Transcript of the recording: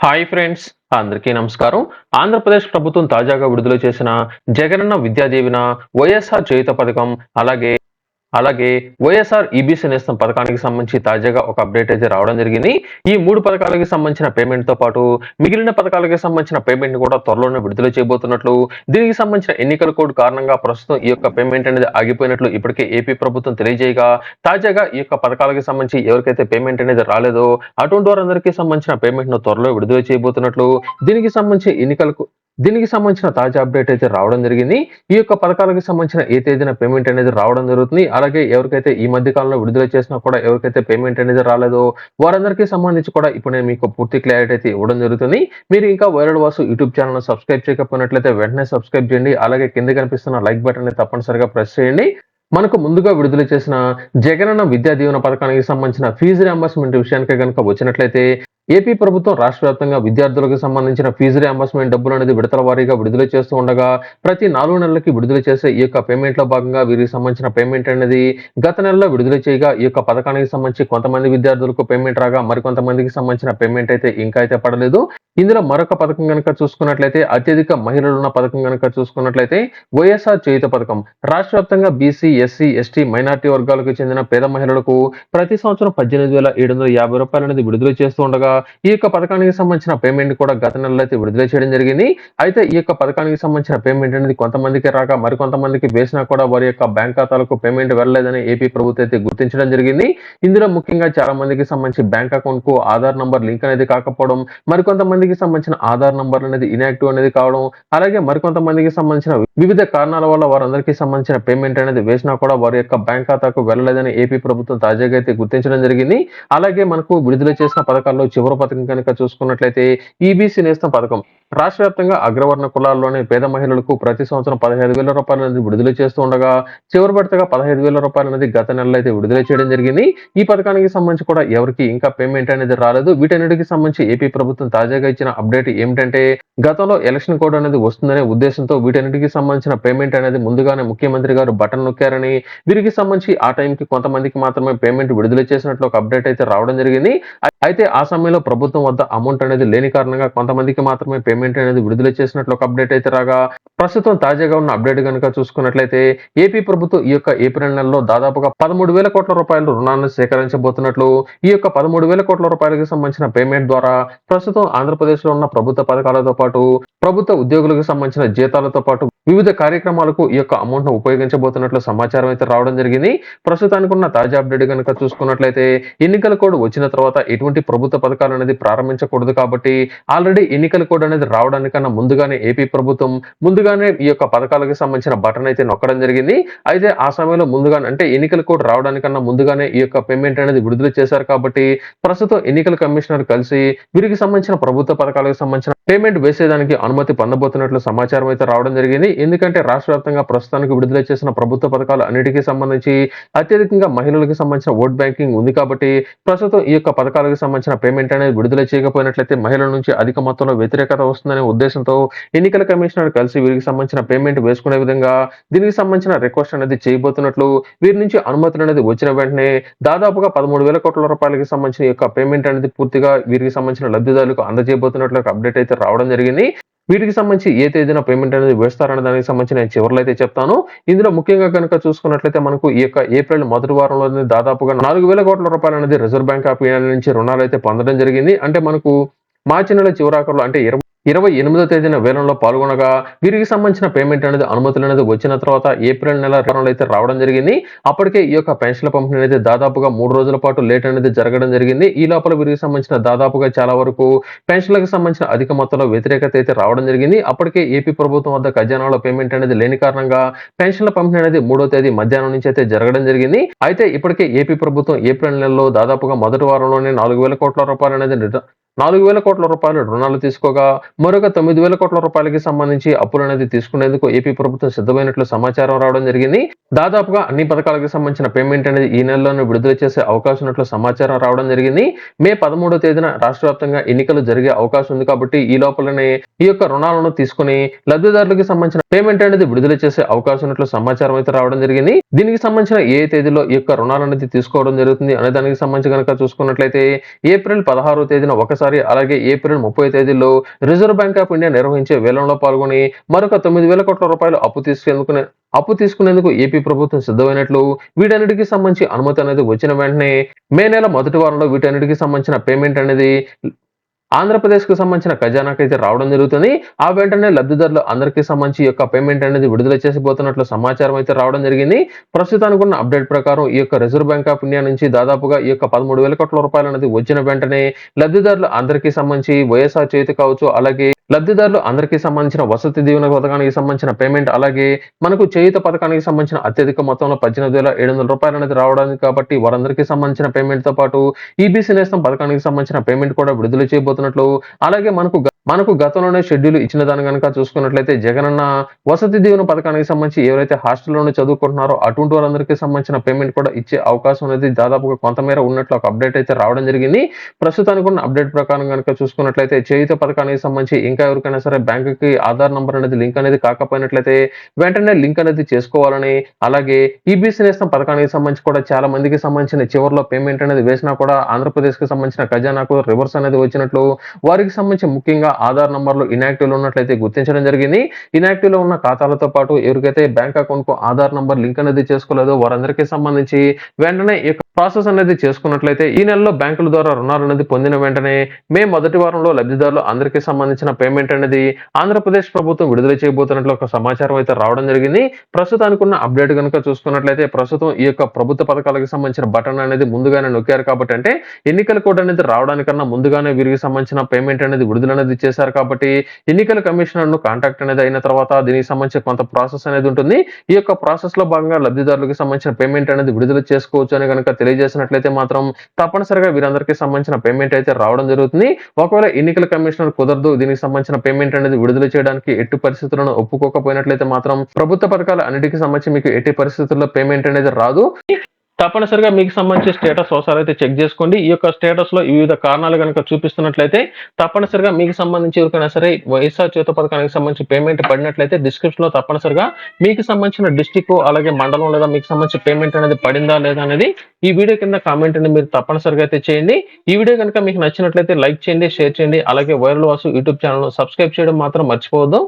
Hi friends అందరికీ నమస్కారం. ఆంధ్రప్రదేశ్ ప్రభుత్వం తాజాగా విడుదల చేసిన జగనన్న విద్యాదీవెన వైఎస్ఆర్ చేయుత పథకం అలాగే అలాగే వైఎస్ఆర్ ఈబీసీ నేస్తం పథకానికి సంబంధించి తాజాగా ఒక అప్డేట్ అయితే రావడం జరిగింది. ఈ మూడు పథకాలకి సంబంధించిన పేమెంట్తో పాటు మిగిలిన పథకాలకి సంబంధించిన పేమెంట్ కూడా త్వరలోనే విడుదల చేయబోతున్నట్లు దీనికి సంబంధించిన ఎన్నికల కోడ్ కారణంగా ప్రస్తుతం ఈ యొక్క పేమెంట్ అనేది ఆగిపోయినట్లు ఇప్పటికే ఏపీ ప్రభుత్వం తెలియజేయగా తాజాగా ఈ యొక్క పథకాలకి సంబంధించి ఎవరికైతే పేమెంట్ అనేది రాలేదో అటువంటి వారందరికీ సంబంధించిన పేమెంట్ను త్వరలో విడుదల చేయబోతున్నట్లు దీనికి సంబంధించి ఎన్నికలకు దీనికి సంబంధించిన తాజా అప్డేట్ అయితే రావడం జరిగింది. ఈ యొక్క పథకాలకు సంబంధించిన ఏ తేదీన పేమెంట్ అనేది రావడం జరుగుతుంది. అలాగే ఎవరికైతే ఈ మధ్య కాలంలో విడుదల చేసినా కూడా ఎవరికైతే పేమెంట్ అనేది రాలేదో వారందరికీ సంబంధించి కూడా ఇప్పుడు నేను మీకు పూర్తి క్లారిటీ అయితే ఇవ్వడం జరుగుతుంది. మీరు ఇంకా viral Vasu YouTube channel subscribe చేయకపోయినట్లయితే వెంటనే సబ్స్క్రైబ్ చేయండి. అలాగే కింద కనిపిస్తున్న లైక్ బటన్ తప్పనిసరిగా ప్రెస్ చేయండి. మనకు ముందుగా విడుదల చేసిన జగనన్న విద్యా దీవెన పథకానికి సంబంధించిన ఫీజు రియంబర్స్మెంట్ విషయానికి కనుక వచ్చినట్లయితే ఏపీ ప్రభుత్వం రాష్ట్ర వ్యాప్తంగా విద్యార్థులకు సంబంధించిన ఫీజు రియంబర్స్మెంట్ డబ్బులు అనేది విడతల వారీగా విడుదల చేస్తూ ఉండగా ప్రతి నాలుగు నెలలకి విడుదల చేసే ఈ యొక్క పేమెంట్లో భాగంగా వీరికి సంబంధించిన పేమెంట్ అనేది గత నెలలో విడుదల చేయగా ఈ యొక్క పథకానికి సంబంధించి కొంతమంది విద్యార్థులకు పేమెంట్ రాగా మరికొంతమందికి సంబంధించిన పేమెంట్ అయితే ఇంకా అయితే పడలేదు. ఇందులో మరొక పథకం కనుక చూసుకున్నట్లయితే అత్యధిక మహిళలు ఉన్న పథకం కనుక చూసుకున్నట్లయితే వైఎస్ఆర్ చేయుత పథకం. రాష్ట్ర వ్యాప్తంగా బీసీ ఎస్సీ ఎస్టీ మైనార్టీ వర్గాలకు చెందిన పేద మహిళలకు ప్రతి సంవత్సరం పద్దెనిమిది వేల ఏడు వందల యాభై రూపాయలు అనేది విడుదల చేస్తూ ఉండగా ఈ యొక్క పథకానికి సంబంధించిన పేమెంట్ కూడా గత నెలలో అయితే విడుదల చేయడం జరిగింది. అయితే ఈ యొక్క పథకానికి సంబంధించిన పేమెంట్ అనేది కొంతమందికి రాక మరికొంతమందికి వేసినా కూడా వారి యొక్క బ్యాంక్ ఖాతాలకు పేమెంట్ వెళ్ళలేదని ఏపీ ప్రభుత్వం అయితే గుర్తించడం జరిగింది. ఇందులో ముఖ్యంగా చాలా మందికి సంబంధించి బ్యాంక్ అకౌంట్కు ఆధార్ నంబర్ లింక్ అనేది కాకపోవడం మరికొంతమందికి సంబంధించిన ఆధార్ నంబర్ అనేది ఇనాక్టివ్ అనేది కావడం అలాగే మరికొంతమందికి సంబంధించిన వివిధ కారణాల వల్ల వారందరికీ సంబంధించిన పేమెంట్ అనేది వేసినా కూడా వారి యొక్క బ్యాంక్ ఖాతాకు వెళ్ళలేదని ఏపీ ప్రభుత్వం తాజాగా అయితే గుర్తించడం జరిగింది. అలాగే మనకు విడుదల చేసిన పథకాల్లో చివరి పథకం కనుక చూసుకున్నట్లయితే ఈబీసీ నేస్తం పథకం. రాష్ట్ర వ్యాప్తంగా అగ్రవర్ణ కులాల్లోని పేద మహిళలకు ప్రతి సంవత్సరం పదహైదు వేల రూపాయల అనేది విడుదల చేస్తూ ఉండగా చివరి పడితేగా పదహైదు వేల రూపాయలు అనేది గత నెలలో అయితే విడుదల చేయడం జరిగింది. ఈ పథకానికి సంబంధించి కూడా ఎవరికి ఇంకా పేమెంట్ అనేది రాలేదు. వీటన్నిటికి సంబంధించి ఏపీ ప్రభుత్వం తాజాగా ఇచ్చిన అప్డేట్ ఏమిటంటే గతంలో ఎలక్షన్ కోడ్ అనేది వస్తుందనే ఉద్దేశంతో వీటన్నిటికి సంబంధించిన పేమెంట్ అనేది ముందుగానే ముఖ్యమంత్రి గారు బటన్ నొక్కారని వీరికి సంబంధించి ఆ టైంకి కొంతమందికి మాత్రమే పేమెంట్ విడుదల చేసినట్లు ఒక అప్డేట్ అయితే రావడం జరిగింది. అయితే ఆ సమయంలో ప్రభుత్వం వద్ద అమౌంట్ అనేది లేని కారణంగా కొంతమందికి మాత్రమే పేమెంట్ అనేది విడుదల చేసినట్లు ఒక అప్డేట్ అయితే రాగా ప్రస్తుతం తాజాగా ఉన్న అప్డేట్ కనుక చూసుకున్నట్లయితే ఏపీ ప్రభుత్వం ఈ యొక్క ఏప్రిల్ నెలలో దాదాపుగా పదమూడు వేల కోట్ల రూపాయలు రుణాలను సేకరించబోతున్నట్లు ఈ యొక్క పదమూడు వేల కోట్ల రూపాయలకు సంబంధించిన పేమెంట్ ద్వారా ప్రస్తుతం ఆంధ్రప్రదేశ్లో ఉన్న ప్రభుత్వ పథకాలతో పాటు ప్రభుత్వ ఉద్యోగులకు సంబంధించిన జీతాలతో పాటు వివిధ కార్యక్రమాలకు ఈ యొక్క అమౌంట్ను ఉపయోగించబోతున్నట్లు సమాచారం అయితే రావడం జరిగింది. ప్రస్తుతానికి ఉన్న తాజా అప్డేట్ కనుక చూసుకున్నట్లయితే ఎన్నికల కోడ్ వచ్చిన తర్వాత ఎటువంటి ప్రభుత్వ పథకాలు అనేది ప్రారంభించకూడదు కాబట్టి ఆల్రెడీ ఎన్నికల కోడ్ అనేది రావడానికన్నా ముందుగానే ఏపీ ప్రభుత్వం ముందుగానే ఈ యొక్క పథకాలకు సంబంధించిన బటన్ అయితే నొక్కడం జరిగింది. అయితే ఆ సమయంలో ముందుగానే అంటే ఎన్నికల కోడ్ రావడానికన్నా ముందుగానే ఈ యొక్క పేమెంట్ అనేది విడుదల చేశారు కాబట్టి ప్రస్తుతం ఎన్నికల కమిషనర్ కలిసి వీరికి సంబంధించిన ప్రభుత్వ పథకాలకు సంబంధించిన పేమెంట్ వేసేదానికి అనుమతి పొందబోతున్నట్లు సమాచారం అయితే రావడం జరిగింది. ఎందుకంటే రాష్ట్ర వ్యాప్తంగా ప్రస్తుతానికి విడుదల చేసిన ప్రభుత్వ పథకాలు అన్నిటికీ సంబంధించి అత్యధికంగా మహిళలకు సంబంధించిన ఓట్ బ్యాంకింగ్ ఉంది కాబట్టి ప్రస్తుతం ఈ యొక్క పథకాలకు సంబంధించిన పేమెంట్ అనేది విడుదల చేయకపోయినట్లయితే మహిళల నుంచి అధిక మొత్తంలో వ్యతిరేకత వస్తుందనే ఉద్దేశంతో ఎన్నికల కమిషనర్ కలిసి వీరికి సంబంధించిన పేమెంట్ వేసుకునే విధంగా దీనికి సంబంధించిన రిక్వెస్ట్ అనేది చేయబోతున్నట్లు వీరి నుంచి అనుమతులు అనేది వచ్చిన వెంటనే దాదాపుగా పదమూడు వేల కోట్ల రూపాయలకి సంబంధించిన యొక్క పేమెంట్ అనేది పూర్తిగా వీరికి సంబంధించిన లబ్ధిదారులకు అందజేయబోతున్నట్లు అప్డేట్ అయితే రావడం జరిగింది. వీటికి సంబంధించి ఏ తేదీన పేమెంట్ అనేది వేస్తారనే దానికి సంబంధించి నేను చివరిలో అయితే చెప్తాను. ఇందులో ముఖ్యంగా కనుక చూసుకున్నట్లయితే మనకు ఈ యొక్క ఏప్రిల్ మొదటి వారంలో దాదాపుగా నాలుగు వేల కోట్ల రూపాయలు అనేది రిజర్వ్ బ్యాంక్ ఆఫ్ ఇండియా నుంచి రుణాలు అయితే పొందడం జరిగింది. అంటే మనకు మార్చి నెల చివరాకర్లో అంటే ఇరవై ఇరవై ఎనిమిదో తేదీన వేలంలో పాల్గొనగా వీరికి సంబంధించిన పేమెంట్ అనేది అనుమతులు అనేది వచ్చిన తర్వాత ఏప్రిల్ నెల వేలంలో అయితే రావడం జరిగింది. అప్పటికే ఈ యొక్క పెన్షన్ల పంపిణీ అనేది దాదాపుగా మూడు రోజుల పాటు లేట్ అనేది జరగడం జరిగింది. ఈ లోపల వీరికి సంబంధించిన దాదాపుగా చాలా వరకు పెన్షన్లకు సంబంధించిన అధిక మొత్తంలో వ్యతిరేకత అయితే రావడం జరిగింది. అప్పటికే ఏపీ ప్రభుత్వం వద్ద ఖజానాలో పేమెంట్ అనేది లేని కారణంగా పెన్షన్ల పంపిణీ అనేది మూడో తేదీ మధ్యాహ్నం నుంచి అయితే జరగడం జరిగింది. అయితే ఇప్పటికే ఏపీ ప్రభుత్వం ఏప్రిల్ నెలలో దాదాపుగా మొదటి వారంలోనే నాలుగు వేల కోట్ల రూపాయలు అనేది నాలుగు వేల కోట్ల రూపాయలు రుణాలు తీసుకోగా మరొక తొమ్మిది వేల కోట్ల రూపాయలకి సంబంధించి అప్పులు అనేది తీసుకునేందుకు ఏపీ ప్రభుత్వం సిద్ధమైనట్లు సమాచారం రావడం జరిగింది. దాదాపుగా అన్ని పథకాలకు సంబంధించిన పేమెంట్ అనేది ఈ నెలలోనే విడుదల చేసే అవకాశం ఉన్నట్లు సమాచారం రావడం జరిగింది. మే పదమూడో తేదీన రాష్ట్ర వ్యాప్తంగా ఎన్నికలు జరిగే అవకాశం ఉంది కాబట్టి ఈ లోపలనే ఈ యొక్క రుణాలను తీసుకుని లబ్ధిదారులకు సంబంధించిన పేమెంట్ అనేది విడుదల చేసే అవకాశం ఉన్నట్లు సమాచారం అయితే రావడం జరిగింది. దీనికి సంబంధించిన ఏ తేదీలో ఈ యొక్క రుణాలు అనేది తీసుకోవడం జరుగుతుంది అనే దానికి సంబంధించి కనుక చూసుకున్నట్లయితే ఏప్రిల్ పదహారో తేదీన ఒకసారి ఒకసారి అలాగే ఏప్రిల్ ముప్పై తేదీలో రిజర్వ్ బ్యాంక్ ఆఫ్ ఇండియా నిర్వహించే వేలంలో పాల్గొని మరొక తొమ్మిది వేల కోట్ల రూపాయలు అప్పు తీసుకెందుకునే అప్పు తీసుకునేందుకు ఏపీ ప్రభుత్వం సిద్ధమైనట్లు వీటన్నిటికీ సంబంధించి అనుమతి అనేది వచ్చిన వెంటనే మే నెల మొదటి వారంలో వీటన్నిటికీ సంబంధించిన పేమెంట్ అనేది ఆంధ్రప్రదేశ్కు సంబంధించిన ఖజానాకి అయితే రావడం జరుగుతుంది. ఆ వెంటనే లబ్ధిదారులు అందరికీ సంబంధించి యొక్క పేమెంట్ అనేది విడుదల చేసిపోతున్నట్లు సమాచారం అయితే రావడం జరిగింది. ప్రస్తుతానికి ఉన్న అప్డేట్ ప్రకారం ఈ యొక్క రిజర్వ్ బ్యాంక్ ఆఫ్ ఇండియా నుంచి దాదాపుగా ఈ యొక్క పదమూడు వేల కోట్ల రూపాయలు అనేది వచ్చిన వెంటనే లబ్ధిదారులు అందరికీ సంబంధించి వైఎస్ఆర్ చేతి కావచ్చు అలాగే లబ్ధిదారులు అందరికీ సంబంధించిన వసతి దీవెన పథకానికి సంబంధించిన పేమెంట్ అలాగే మనకు చేయుత పథకానికి సంబంధించిన అత్యధిక మొత్తంలో పద్దెనిమిది వేల ఏడు వందల రూపాయలు అనేది రావడానికి కాబట్టి వారందరికీ సంబంధించిన పేమెంట్తో పాటు ఈబీసీ నేస్తం పథకానికి సంబంధించిన పేమెంట్ కూడా విడుదల చేయబోతున్నట్లు అలాగే మనకు మనకు గతంలోనే షెడ్యూల్ ఇచ్చిన దాని కనుక చూసుకున్నట్లయితే జగనన్న వసతి దీవెన పథకానికి సంబంధించి ఎవరైతే హాస్టల్లోనే చదువుకుంటున్నారో అటువంటి వారందరికీ సంబంధించిన పేమెంట్ కూడా ఇచ్చే అవకాశం అనేది దాదాపుగా కొంతమేర ఉన్నట్లు ఒక అప్డేట్ అయితే రావడం జరిగింది. ప్రస్తుతానికి ఉన్న అప్డేట్ ప్రకారం కనుక చూసుకున్నట్లయితే చేయుత పథకానికి సంబంధించి ఇంకా ఎవరికైనా సరే బ్యాంకుకి ఆధార్ నంబర్ అనేది లింక్ అనేది కాకపోయినట్లయితే వెంటనే లింక్ అనేది చేసుకోవాలని అలాగే ఈబీసీ నేస్తం పథకానికి సంబంధించి కూడా చాలా మందికి సంబంధించిన చివరిలో పేమెంట్ అనేది వేసినా కూడా ఆంధ్రప్రదేశ్కి సంబంధించిన ఖజానాకు రివర్స్ అనేది వచ్చినట్లు వారికి సంబంధించి ముఖ్యంగా ఆధార్ నంబర్లు ఇనాక్టివ్లో ఉన్నట్లయితే గుర్తించడం జరిగింది. ఇనాక్టివ్లో ఉన్న ఖాతాలతో పాటు ఎవరికైతే బ్యాంక్ అకౌంట్కు ఆధార్ నంబర్ లింక్ అనేది చేసుకోలేదో వారందరికీ సంబంధించి వెంటనే ప్రాసెస్ అనేది చేసుకున్నట్లయితే ఈ నెలలో బ్యాంకుల ద్వారా రుణాలు అనేది పొందిన వెంటనే మే మొదటి వారంలో లబ్ధిదారులు అందరికీ సంబంధించిన పేమెంట్ అనేది ఆంధ్రప్రదేశ్ ప్రభుత్వం విడుదల చేయబోతున్నట్లు ఒక సమాచారం అయితే రావడం జరిగింది. ప్రస్తుతానికి ఉన్న అప్డేట్ కనుక చూసుకున్నట్లయితే ప్రస్తుతం ఈ యొక్క ప్రభుత్వ పథకాలకు సంబంధించిన బటన్ అనేది ముందుగానే నొక్కారు కాబట్టి అంటే ఎన్నికల కోడ్ అనేది రావడానికన్నా ముందుగానే వీరికి సంబంధించిన పేమెంట్ అనేది విడుదల అనేది చేశారు కాబట్టి ఎన్నికల కమిషనర్ను కాంటాక్ట్ అనేది అయిన తర్వాత దీనికి సంబంధించిన కొంత ప్రాసెస్ అనేది ఉంటుంది. ఈ యొక్క ప్రాసెస్లో భాగంగా లబ్ధిదారులకు సంబంధించిన పేమెంట్ అనేది విడుదల చేసుకోవచ్చు అని కనుక తెలియజేసినట్లయితే మాత్రం తప్పనిసరిగా వీరందరికీ సంబంధించిన పేమెంట్ అయితే రావడం జరుగుతుంది. ఒకవేళ ఎన్నికల కమిషనర్ కుదరదు దీనికి సంబంధించిన పేమెంట్ అనేది విడుదల చేయడానికి ఎట్టి పరిస్థితులను ఒప్పుకోకపోయినట్లయితే మాత్రం ప్రభుత్వ పథకాల అన్నిటికీ సంబంధించి మీకు ఎట్టి పరిస్థితుల్లో పేమెంట్ అనేది రాదు. తప్పనిసరిగా మీకు సంబంధించి స్టేటస్ ఒకసారి అయితే చెక్ చేసుకోండి. ఈ యొక్క స్టేటస్లో వివిధ కారణాలు కనుక చూపిస్తున్నట్లయితే తప్పనిసరిగా మీకు సంబంధించి ఎవరికైనా సరే వైఎస్ఆర్ చేత పథకానికి సంబంధించి పేమెంట్ పడినట్లయితే డిస్క్రిప్షన్లో తప్పనిసరిగా మీకు సంబంధించిన డిస్టిక్ అలాగే మండలం లేదా మీకు సంబంధించి పేమెంట్ అనేది పడిందా లేదా అనేది ఈ వీడియో కింద కామెంట్ అనేది మీరు తప్పనిసరిగా అయితే చేయండి. ఈ వీడియో కనుక మీకు నచ్చినట్లయితే లైక్ చేయండి షేర్ చేయండి. అలాగే viral Vasu YouTube channel subscribe చేయడం మాత్రం మర్చిపోవద్దు.